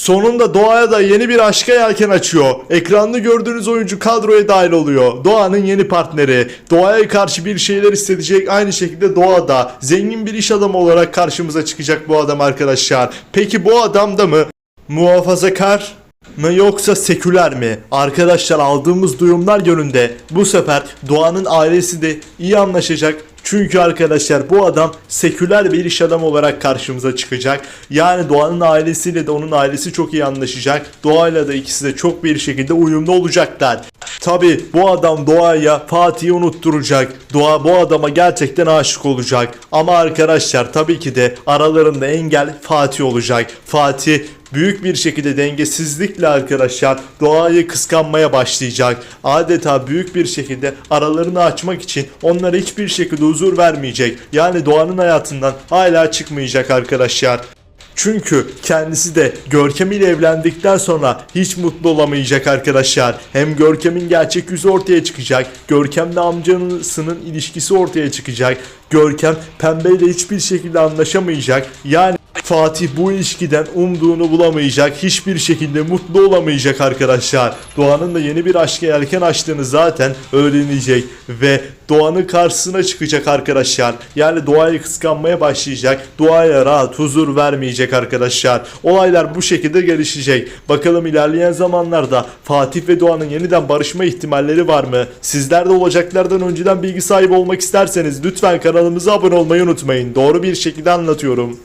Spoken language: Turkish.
Sonunda Doğa'ya da yeni bir aşka yelken açıyor. Ekranda gördüğünüz oyuncu kadroya dahil oluyor. Doğa'nın yeni partneri. Doğa'ya karşı bir şeyler hissedecek. Aynı şekilde Doğa da zengin bir iş adamı olarak karşımıza çıkacak bu adam arkadaşlar. Peki bu adam da mı muhafazakar mı yoksa seküler mi? Arkadaşlar aldığımız duyumlar yönünde bu sefer Doğan'ın ailesi de iyi anlaşacak. Çünkü arkadaşlar bu adam seküler bir iş adamı olarak karşımıza çıkacak. Yani Doğan'ın ailesiyle de onun ailesi çok iyi anlaşacak. Doğayla da ikisi de çok bir şekilde uyumlu olacaklar. Tabi bu adam Doğa'ya Fatih'i unutturacak. Doğa bu adama gerçekten aşık olacak. Ama arkadaşlar tabii ki de aralarında engel Fatih olacak. Fatih büyük bir şekilde dengesizlikle arkadaşlar doğayı kıskanmaya başlayacak. Adeta büyük bir şekilde aralarını açmak için onlara hiçbir şekilde huzur vermeyecek. Yani doğanın hayatından hala çıkmayacak arkadaşlar. Çünkü kendisi de Görkem ile evlendikten sonra hiç mutlu olamayacak arkadaşlar. Hem Görkem'in gerçek yüzü ortaya çıkacak. Görkem'le amcasının ilişkisi ortaya çıkacak. Görkem Pembe ile hiçbir şekilde anlaşamayacak. Yani Fatih bu ilişkiden umduğunu bulamayacak. Hiçbir şekilde mutlu olamayacak arkadaşlar. Doğan'ın da yeni bir aşka yelken açtığını zaten öğrenecek. Ve Doğan'ın karşısına çıkacak arkadaşlar. Yani Doğa'yı kıskanmaya başlayacak. Doğa'ya rahat huzur vermeyecek arkadaşlar. Olaylar bu şekilde gelişecek. Bakalım ilerleyen zamanlarda Fatih ve Doğan'ın yeniden barışma ihtimalleri var mı? Sizler de olacaklardan önceden bilgi sahibi olmak isterseniz lütfen kanalımıza abone olmayı unutmayın. Doğru bir şekilde anlatıyorum.